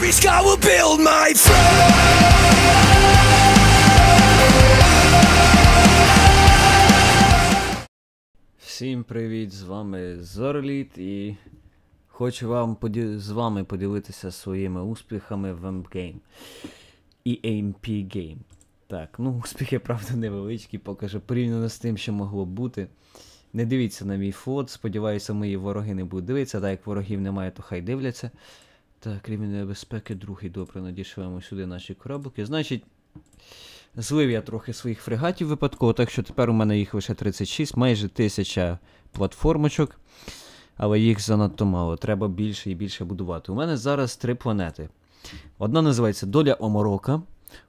Every scar will build my throne. Всім привіт! З вами Зорліт і хочу вам поді... з вами поділитися своїми успіхами в AMP-Game. І AMP Game. Так, ну успіхи, правда, невеличкі, поки що порівняно з тим, що могло бути. Не дивіться на мій флот, сподіваюся, мої вороги не будуть дивитися, так як ворогів немає, то хай дивляться. Так, рівень небезпеки, другий, добре, надішуємо сюди наші кораблики. Значить, Злив я трохи своїх фрегатів випадково, так що тепер у мене їх лише 36, майже 1000 платформочок. Але їх занадто мало. Треба більше і більше будувати. У мене зараз три планети. Одна називається Доля Оморока.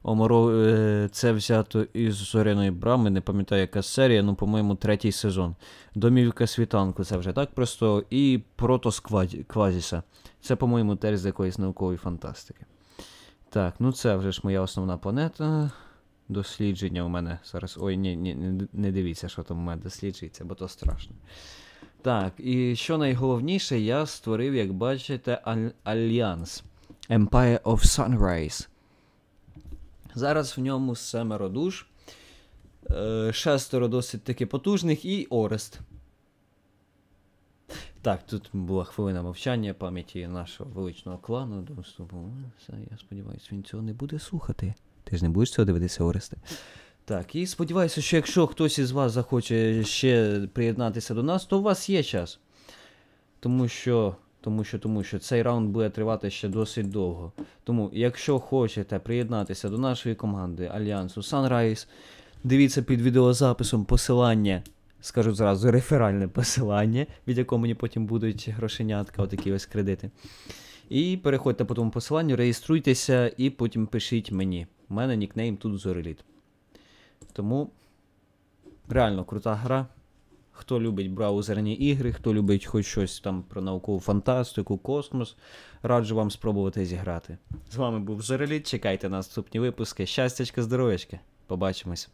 Оморо... е, Це взято із зоряної брами, не пам'ятаю, яка серія, ну, по-моєму, третій сезон. Домівка світанку, це вже так просто. І Протос Квазіса. Це, по-моєму, теж з якоїсь наукової фантастики. Так, ну це вже ж моя основна планета. Дослідження у мене зараз. Ой, ні, ні, не- дивіться, що там у мене досліджується, бо то страшно. Так, і що найголовніше, я створив, як бачите, аль- альянс Empire of Sunrise. Зараз в ньому семеро душ, е, шестеро досить таки потужних і Орест. Так, тут була хвилина мовчання пам'яті нашого величного клану. Ну, я сподіваюся, він цього не буде слухати. Ти ж не будеш цього дивитися, Оресте. Так, і сподіваюся, що якщо хтось із вас захоче ще приєднатися до нас, то у вас є час. Тому що, тому що, тому що цей раунд буде тривати ще досить довго. Тому, якщо хочете приєднатися до нашої команди Альянсу Sunrise, дивіться під відеозаписом посилання, скажу зразу, реферальне посилання, від якого мені потім будуть грошенятка, отакі ось кредити. І переходьте по тому посиланню, реєструйтеся і потім пишіть мені. У мене нікнейм тут Зореліт. Тому реально крута гра. Хто любить браузерні ігри, хто любить хоч щось там про наукову фантастику, космос, раджу вам спробувати зіграти. З вами був Жереліт. Чекайте на наступні випуски. Щастячка, здоров'ячка. Побачимось.